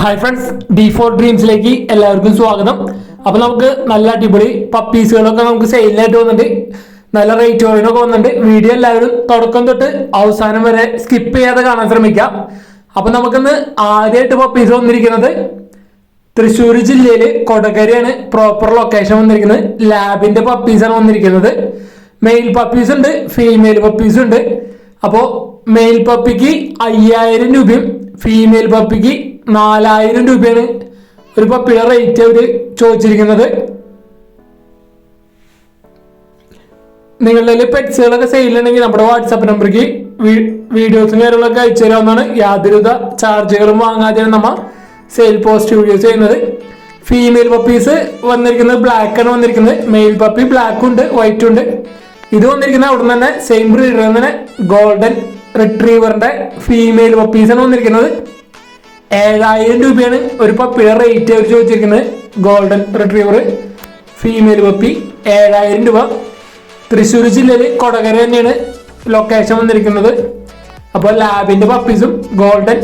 Hi friends D four ഡ്രീംസിലേക്ക് എല്ലാവർക്കും സ്വാഗതം. അപ്പൊ നമുക്ക് നല്ല അടിപൊളി പപ്പീസുകളൊക്കെ നമുക്ക് സെയിലായിട്ട് വന്നിട്ട് നല്ല റേറ്റ് റേറ്റുകളിനൊക്കെ വന്നിട്ട് വീഡിയോ എല്ലാവരും തുടക്കം തൊട്ട് അവസാനം വരെ സ്കിപ്പ് ചെയ്യാതെ കാണാൻ ശ്രമിക്കാം. അപ്പൊ നമുക്കിന്ന് ആദ്യമായിട്ട് പപ്പീസ് വന്നിരിക്കുന്നത് തൃശ്ശൂർ ജില്ലയിൽ കൊടകരയാണ് പ്രോപ്പർ ലൊക്കേഷൻ വന്നിരിക്കുന്നത്. ലാബിന്റെ പപ്പീസാണ് വന്നിരിക്കുന്നത്. മെയിൽ പപ്പീസ് ഉണ്ട് ഫീമെയിൽ പപ്പീസ് ഉണ്ട്. അപ്പോ മെയിൽ പപ്പിക്ക് അയ്യായിരം രൂപയും ഫീമെയിൽ പപ്പിക്ക് നാലായിരം രൂപയാണ് ഒരു പപ്പിയുടെ റേറ്റ് അവർ ചോദിച്ചിരിക്കുന്നത്. നിങ്ങളുടെ പെറ്റ്സുകളൊക്കെ സെയിലുണ്ടെങ്കിൽ നമ്മുടെ വാട്സാപ്പ് നമ്പർക്ക് വീഡിയോസും കാര്യങ്ങളൊക്കെ അയച്ചു തരാവുന്നതാണ്. യാതൊരുവിധ ചാർജുകളും വാങ്ങാതെയാണ് നമ്മൾ സെയിൽ പോസ്റ്റ് വീഡിയോസ് ചെയ്യുന്നത്. ഫീമെയിൽ പപ്പീസ് വന്നിരിക്കുന്നത് ബ്ലാക്ക് ആണ് വന്നിരിക്കുന്നത്. മെയിൽ പപ്പി ബ്ലാക്ക് ഉണ്ട് വൈറ്റ് ഉണ്ട്. ഇത് വന്നിരിക്കുന്നത് അവിടെ തന്നെ സെയിം ബ്രീഡർ തന്നെ ഗോൾഡൻ റിട്രീവറിന്റെ ഫീമെയിൽ പപ്പീസ് ആണ് വന്നിരിക്കുന്നത്. ഏഴായിരം രൂപയാണ് ഒരു പപ്പിയുടെ റേറ്റ് അവർ ചോദിച്ചിരിക്കുന്നത്. ഗോൾഡൻ റിട്രീവർ ഫീമെയിൽ പപ്പി ഏഴായിരം രൂപ. തൃശ്ശൂർ ജില്ലയിൽ കൊടകര തന്നെയാണ് ലൊക്കേഷൻ വന്നിരിക്കുന്നത്. അപ്പോൾ ലാബിന്റെ പപ്പീസും ഗോൾഡൻ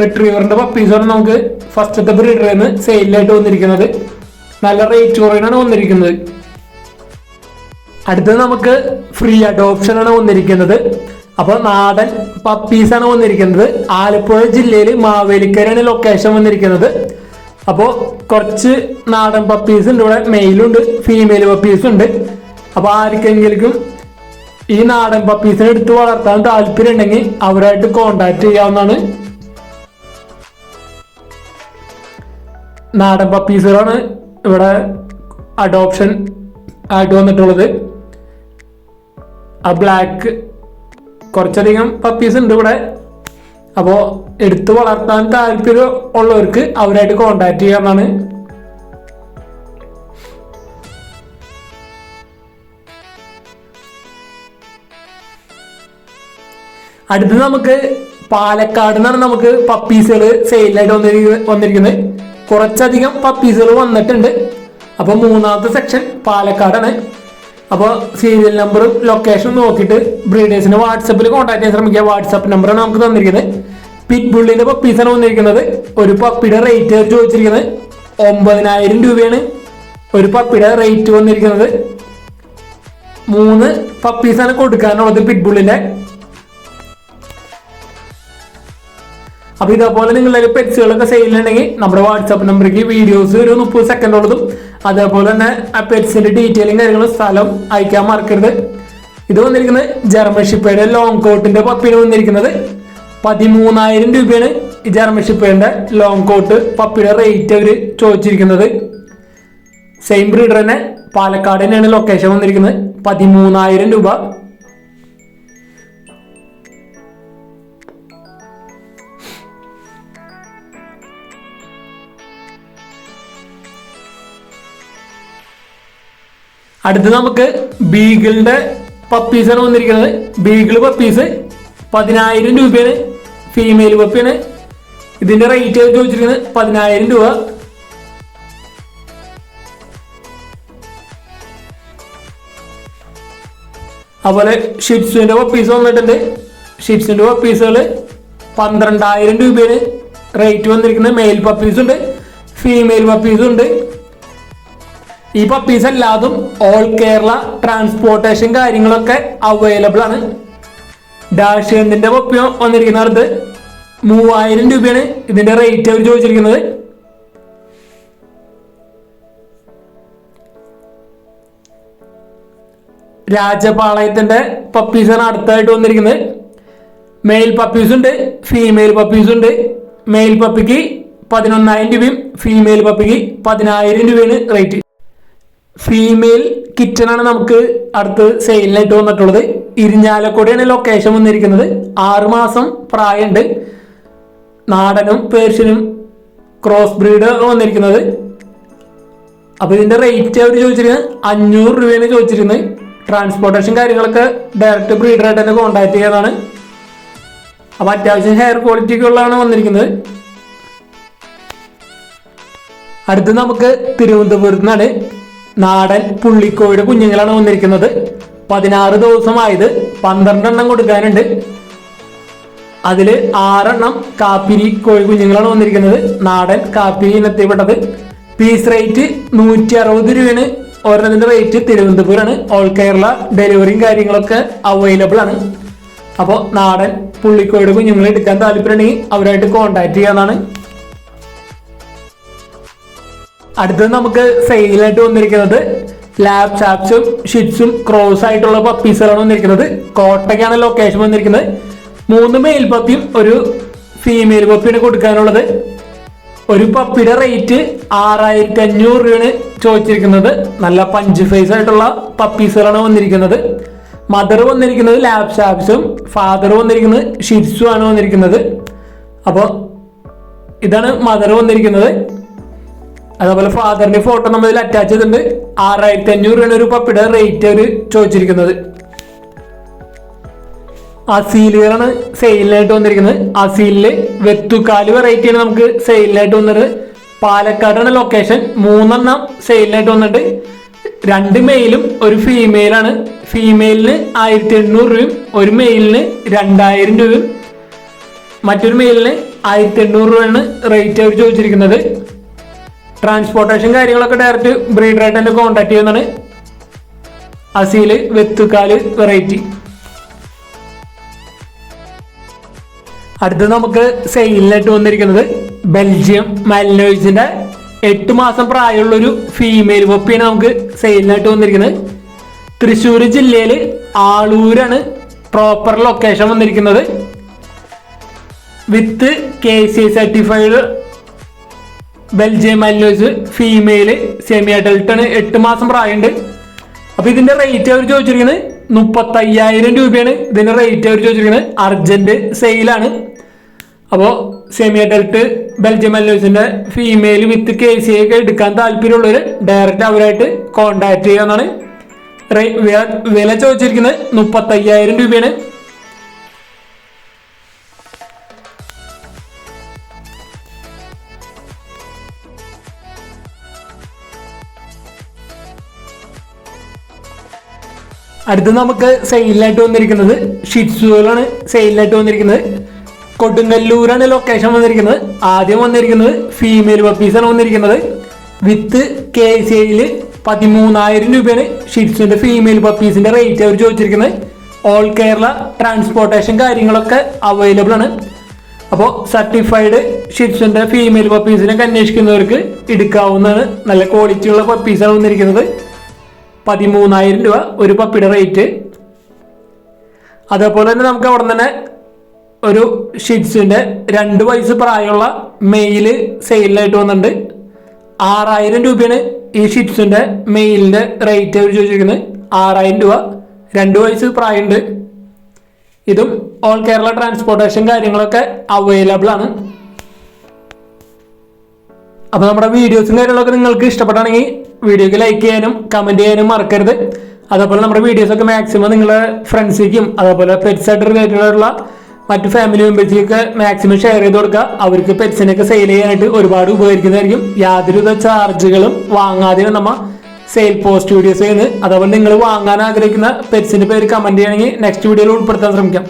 റിട്രീവറിന്റെ പപ്പീസുമാണ് നമുക്ക് ഫസ്റ്റത്തെ ബ്രീഡറിൽ നിന്ന് സെയിലായിട്ട് വന്നിരിക്കുന്നത്. നല്ല റേറ്റ് കുറയാണ് വന്നിരിക്കുന്നത്. അടുത്തത് നമുക്ക് ഫ്രീ അഡോപ്ഷനാണ് വന്നിരിക്കുന്നത്. അപ്പോൾ നാടൻ പപ്പീസ് ആണ് വന്നിരിക്കുന്നത്. ആലപ്പുഴ ജില്ലയിൽ മാവേലിക്കരയാണ് ലൊക്കേഷൻ വന്നിരിക്കുന്നത്. അപ്പോൾ കുറച്ച് നാടൻ പപ്പീസ് ഉണ്ട്. ഇവിടെ മെയിലുണ്ട് ഫീമെയിൽ പപ്പീസ് ഉണ്ട്. അപ്പോൾ ആർക്കെങ്കിലും ഈ നാടൻ പപ്പീസിനെ എടുത്ത് വളർത്താൻ താല്പര്യം ഉണ്ടെങ്കിൽ അവരായിട്ട് കോണ്ടാക്ട് ചെയ്യാവുന്നതാണ്. നാടൻ പപ്പീസുകളാണ് ഇവിടെ അഡോപ്ഷൻ ആയിട്ട് വന്നിട്ടുള്ളത്. ആ ബ്ലാക്ക് കുറച്ചധികം പപ്പീസ് ഉണ്ട് ഇവിടെ. അപ്പോൾ എടുത്ത് വളർത്താൻ താല്പര്യം ഉള്ളവർക്ക് അവരായിട്ട് കോണ്ടാക്ട് ചെയ്യാവുന്നതാണ് അടുത്ത് നമുക്ക് പാലക്കാട് നിന്നാണ് നമുക്ക് പപ്പീസുകൾ സെയിലായിട്ട് വന്നിരിക്കുന്നത് വന്നിരിക്കുന്നത്. കുറച്ചധികം പപ്പീസുകൾ വന്നിട്ടുണ്ട്. അപ്പോൾ മൂന്നാമത്തെ സെക്ഷൻ പാലക്കാടാണ്. അപ്പോൾ സീരിയൽ നമ്പറും ലൊക്കേഷനും നോക്കിയിട്ട് ബ്രീഡേഴ്സിനെ വാട്സപ്പിൽ കോൺടാക്ട് ചെയ്യാൻ ശ്രമിക്കുക. വാട്സപ്പ് നമ്പറാണ് നമുക്ക് തന്നിരിക്കുന്നത്. പിറ്റ്ബുള്ളിന്റെ പപ്പീസാണ് വന്നിരിക്കുന്നത്. ഒരു പപ്പിയുടെ റേറ്റ് ചോദിച്ചിരിക്കുന്നത്. ഒമ്പതിനായിരം രൂപയാണ്. ഒരു പപ്പിയുടെ റേറ്റ് വന്നിരിക്കുന്നത്. മൂന്ന് പപ്പീസാണ് കൊടുക്കാനുള്ളത് പിറ്റ്ബുള്ളിന്റെ അപ്പൊ ഇതേപോലെ നിങ്ങളുടെ പെറ്റ്സുകളൊക്കെ സെയിലുണ്ടെങ്കിൽ നമ്മുടെ വാട്സാപ്പ് നമ്പറിലേക്ക് വീഡിയോസ് ഒരു മുപ്പത് ഉള്ളതും അതേപോലെ തന്നെ ആ പെറ്റ്സിന്റെ ഡീറ്റെയിലും കാര്യങ്ങളും സ്ഥലം അയക്കാൻ മറക്കരുത്. ഇത് വന്നിരിക്കുന്നത് ജർമ്മൻ ഷിപ്പയുടെ ലോങ് കോട്ടിന്റെ പപ്പിന് വന്നിരിക്കുന്നത്. പതിമൂന്നായിരം രൂപയാണ് ഈ ജർമ്മൻ ഷിപ്പയുടെ ലോങ് കോട്ട് പപ്പിയുടെ റേറ്റ് അവർ ചോദിച്ചിരിക്കുന്നത്. സെയിം ബ്രീഡർ തന്നെ പാലക്കാട് തന്നെയാണ് ലൊക്കേഷൻ വന്നിരിക്കുന്നത്. പതിമൂന്നായിരം രൂപ. അടുത്ത് നമുക്ക് ബീഗിളിന്റെ പപ്പീസാണ് വന്നിരിക്കുന്നത്. ബീഗിൾ പപ്പീസ് പതിനായിരം രൂപയാണ്. ഫീമെയിൽ പപ്പിയാണ് ഇതിന്റെ റേറ്റ് ചോദിച്ചിരിക്കുന്നത് പതിനായിരം രൂപ. അതുപോലെ ഷിപ്സുവിന്റെ പപ്പീസ് വന്നിട്ടുണ്ട്. ഷിപ്സിന്റെ പപ്പീസുകൾ പന്ത്രണ്ടായിരം രൂപയാണ്. റേറ്റ് വന്നിരിക്കുന്നത്. മെയിൽ പപ്പീസ് ഉണ്ട്. ഫീമെയിൽ പപ്പീസും ഉണ്ട്. ഈ പപ്പീസ് എല്ലാതും ഓൾ കേരള ട്രാൻസ്പോർട്ടേഷൻ കാര്യങ്ങളൊക്കെ അവൈലബിൾ ആണ്. ഡാഷിയന്റിന്റെ വന്നിരിക്കുന്ന അടുത്ത് മൂവായിരം രൂപയാണ് ഇതിന്റെ റേറ്റ് അവർ ചോദിച്ചിരിക്കുന്നത്. രാജപാളയത്തിന്റെ പപ്പീസാണ് അടുത്തായിട്ട് വന്നിരിക്കുന്നത്. മെയിൽ പപ്പീസ് ഉണ്ട് ഫീമെയിൽ പപ്പീസ് ഉണ്ട്. മെയിൽ പപ്പിക്ക് പതിനൊന്നായിരം രൂപയും ഫീമെയിൽ പപ്പിക്ക് പതിനായിരം രൂപയാണ് റേറ്റ് ഫീമെയിൽ കിച്ചണാണ് നമുക്ക് അടുത്ത് സെയിലിനായിട്ട് വന്നിട്ടുള്ളത്. ഇരിഞ്ഞാലക്കുടയാണ് ലൊക്കേഷൻ വന്നിരിക്കുന്നത്. ആറുമാസം പ്രായമുണ്ട് നാടനും പേർഷ്യനും ക്രോസ് ബ്രീഡ് വന്നിരിക്കുന്നത്. അപ്പൊ ഇതിന്റെ റേറ്റ് അവർ ചോദിച്ചിരുന്നത് അഞ്ഞൂറ് രൂപയാണ് ചോദിച്ചിരുന്നത് ട്രാൻസ്പോർട്ടേഷൻ കാര്യങ്ങളൊക്കെ ഡയറക്റ്റ് ബ്രീഡറായിട്ട് തന്നെ കോൺടാക്ട് ചെയ്യാനാണ്. അപ്പൊ അത്യാവശ്യം ഹെയർ ക്വാളിറ്റി ഒക്കെ ഉള്ളതാണ് വന്നിരിക്കുന്നത്. അടുത്ത് നമുക്ക് തിരുവനന്തപുരത്ത് നിന്നാണ് നാടൻ പുള്ളിക്കോയുടെ കുഞ്ഞുങ്ങളാണ് വന്നിരിക്കുന്നത്. പതിനാറ് ദിവസമായത് പന്ത്രണ്ടെണ്ണം കൊടുക്കാനുണ്ട്. അതിൽ ആറെണ്ണം കാപ്പിരി കോഴി കുഞ്ഞുങ്ങളാണ് വന്നിരിക്കുന്നത്. നാടൻ കാപ്പിരി ഇനത്തിൽപ്പെട്ടത് പീസ് റേറ്റ് നൂറ്റി അറുപത് രൂപയാണ്. ഓരോന്നതിന്റെ റേറ്റ് തിരുവനന്തപുരമാണ്. ഓൾ കേരള ഡെലിവറിയും കാര്യങ്ങളൊക്കെ അവൈലബിൾ ആണ്. അപ്പോൾ നാടൻ പുള്ളിക്കോയുടെ കുഞ്ഞുങ്ങളെ എടുക്കാൻ താല്പര്യമുണ്ടെങ്കിൽ അവരായിട്ട് കോൺടാക്ട് ചെയ്യാവുന്നതാണ് അടുത്തത് നമുക്ക് സെയിലായിട്ട് വന്നിരിക്കുന്നത് ലാബ് ചാപ്സും ഷിറ്റ്സും ക്രോസ് ആയിട്ടുള്ള പപ്പീസുകളാണ് വന്നിരിക്കുന്നത്. കോട്ടയ്ക്കാണ് ലൊക്കേഷൻ വന്നിരിക്കുന്നത്. മൂന്ന് മെയിൽ പപ്പിയും ഒരു ഫീമെയിൽ പപ്പിയാണ് കൊടുക്കാനുള്ളത്. ഒരു പപ്പിയുടെ റേറ്റ് ആറായിരത്തി അഞ്ഞൂറ് രൂപയാണ് ചോദിച്ചിരിക്കുന്നത്. നല്ല പഞ്ച് ഫേസ് ആയിട്ടുള്ള പപ്പീസുകളാണ് വന്നിരിക്കുന്നത്. മദർ വന്നിരിക്കുന്നത് ലാബ് ഷാപ്സും ഫാദർ വന്നിരിക്കുന്നത് ഷിറ്റ്സും ആണ് വന്നിരിക്കുന്നത്. അപ്പോൾ ഇതാണ് മദർ വന്നിരിക്കുന്നത്. അതേപോലെ ഫാദറിന്റെ ഫോട്ടോ നമ്മൾ ഇതിൽ അറ്റാച്ച് ചെയ്തിട്ടുണ്ട്. ആറായിരത്തി അഞ്ഞൂറ് രൂപയാണ് ഒരു പപ്പിയുടെ റേറ്റ് അവർ ചോദിച്ചിരിക്കുന്നത് അസീലുകളാണ് സെയിലിനായിട്ട് വന്നിരിക്കുന്നത്. അസീലിൽ വെത്തുക്കാൽ വെറൈറ്റിയാണ് നമുക്ക് സെയിലിനായിട്ട് വന്നത്. പാലക്കാടാണ് ലൊക്കേഷൻ മൂന്നെണ്ണം സെയിലിനായിട്ട് വന്നിട്ട് രണ്ട് മെയിലും ഒരു ഫീമെയിലാണ് ഫീമെയിലിന് ആയിരത്തി എണ്ണൂറ് രൂപയും ഒരു മെയിലിന് രണ്ടായിരം രൂപയും. മറ്റൊരു മെയിലിന് ആയിരത്തി എണ്ണൂറ് രൂപയാണ് റേറ്റ് അവർ ചോദിച്ചിരിക്കുന്നത്. ട്രാൻസ്പോർട്ടേഷൻ കാര്യങ്ങളൊക്കെ ഡയറക്റ്റ് ബ്രീഡറായിട്ട് തന്നെ കോൺടാക്ട് ചെയ്യുന്നതാണ്. അസീൽ വെത്തുക്കാൽ വെറൈറ്റി അടുത്ത് നമുക്ക് സെയിലിനായിട്ട് വന്നിരിക്കുന്നത് ബെൽജിയം മാലിനോയിസിന്റെ എട്ട് മാസം പ്രായമുള്ള ഒരു ഫീമെയിൽ പപ്പിയാണ് നമുക്ക് സെയിലിനായിട്ട് വന്നിരിക്കുന്നത്. തൃശ്ശൂർ ജില്ലയിൽ ആളൂരാണ് പ്രോപ്പർ ലൊക്കേഷൻ വന്നിരിക്കുന്നത്. With K C certified Belgium Malinois female semi അഡൽട്ടാണ് എട്ട് മാസം പ്രായമുണ്ട്. അപ്പൊ ഇതിന്റെ റേറ്റ് അവർ ചോദിച്ചിരിക്കുന്നത് മുപ്പത്തയ്യായിരം രൂപയാണ്. ഇതിന്റെ റേറ്റ് അവർ ചോദിച്ചിരിക്കുന്നത് അർജന്റ് സെയിലാണ് അപ്പോൾ സെമി അഡൽട്ട് ബെൽജിയം അല്ലോസിന്റെ ഫീമെയിൽ വിത്ത് കെ സി ഒക്കെ എടുക്കാൻ താല്പര്യമുള്ളവർ ഡയറക്റ്റ് അവരായിട്ട് കോണ്ടാക്ട് ചെയ്യാന്നാണ്. വില- വില ചോദിച്ചിരിക്കുന്നത് മുപ്പത്തയ്യായിരം രൂപയാണ്. അടുത്ത് നമുക്ക് സെയിലായിട്ട് വന്നിരിക്കുന്നത് ഷിറ്റ്സുകളാണ് സെയിലായിട്ട് വന്നിരിക്കുന്നത്. കൊടുങ്ങല്ലൂരാണ് ലൊക്കേഷൻ വന്നിരിക്കുന്നത്. ആദ്യം വന്നിരിക്കുന്നത് ഫീമെയിൽ പപ്പീസാണ് വന്നിരിക്കുന്നത്. വിത്ത് കെ സി ഐയിൽ പതിമൂന്നായിരം രൂപയാണ് ഷിറ്റ്സിന്റെ ഫീമെയിൽ പപ്പീസിന്റെ റേറ്റ് അവർ ചോദിച്ചിരിക്കുന്നത്. ഓൾ കേരള ട്രാൻസ്പോർട്ടേഷൻ കാര്യങ്ങളൊക്കെ അവൈലബിൾ ആണ്. അപ്പോൾ സർട്ടിഫൈഡ് ഷിറ്റ്സിന്റെ ഫീമെയിൽ പപ്പീസിനൊക്കെ അന്വേഷിക്കുന്നവർക്ക് എടുക്കാവുന്നതാണ്. നല്ല ക്വാളിറ്റിയുള്ള പപ്പീസാണ് വന്നിരിക്കുന്നത്. പതിമൂന്നായിരം രൂപ ഒരു പപ്പിയുടെ റേറ്റ്. അതേപോലെ തന്നെ നമുക്ക് അവിടെ തന്നെ ഒരു ഷിറ്റ്സിന്റെ രണ്ട് വയസ്സ് പ്രായമുള്ള മെയിൽ സെയിലായിട്ട് വന്നിട്ടുണ്ട്. ആറായിരം രൂപയാണ് ഈ ഷിറ്റ്സിന്റെ മെയിലിന്റെ റേറ്റ് അവർ ചോദിച്ചിരിക്കുന്നത്. ആറായിരം രൂപ രണ്ട് വയസ്സ് പ്രായമുണ്ട്. ഇതും ഓൾ കേരള ട്രാൻസ്പോർട്ടേഷൻ കാര്യങ്ങളൊക്കെ അവൈലബിൾ ആണ്. അപ്പോൾ നമ്മുടെ വീഡിയോസും കാര്യങ്ങളൊക്കെ നിങ്ങൾക്ക് ഇഷ്ടപ്പെട്ടാണെങ്കിൽ വീഡിയോക്ക് ലൈക്ക് ചെയ്യാനും കമന്റ് ചെയ്യാനും മറക്കരുത്. അതേപോലെ നമ്മുടെ വീഡിയോസ് ഒക്കെ മാക്സിമം നിങ്ങളുടെ ഫ്രണ്ട്സിലേക്കും അതേപോലെ പെറ്റ്സ് ആയിട്ട് റിലേറ്റഡ് ആയിട്ടുള്ള മറ്റ് ഫാമിലി മെമ്പേഴ്സിലേക്ക് മാക്സിമം ഷെയർ ചെയ്ത് കൊടുക്കുക. അവർക്ക് പെറ്റ്സിനൊക്കെ സെയിൽ ചെയ്യാനായിട്ട് ഒരുപാട് ഉപകരിക്കുന്നതായിരിക്കും. യാതൊരുവിധ ചാർജുകളും വാങ്ങാതെ നമ്മൾ സെയിൽ പോസ്റ്റ് വീഡിയോസ് ചെയ്യുന്നത്. അതേപോലെ നിങ്ങൾ വാങ്ങാൻ ആഗ്രഹിക്കുന്ന പെറ്റ്സിന്റെ പേര് കമന്റ് ചെയ്യണമെങ്കിൽ നെക്സ്റ്റ് വീഡിയോയിൽ ഉൾപ്പെടുത്താൻ ശ്രമിക്കാം.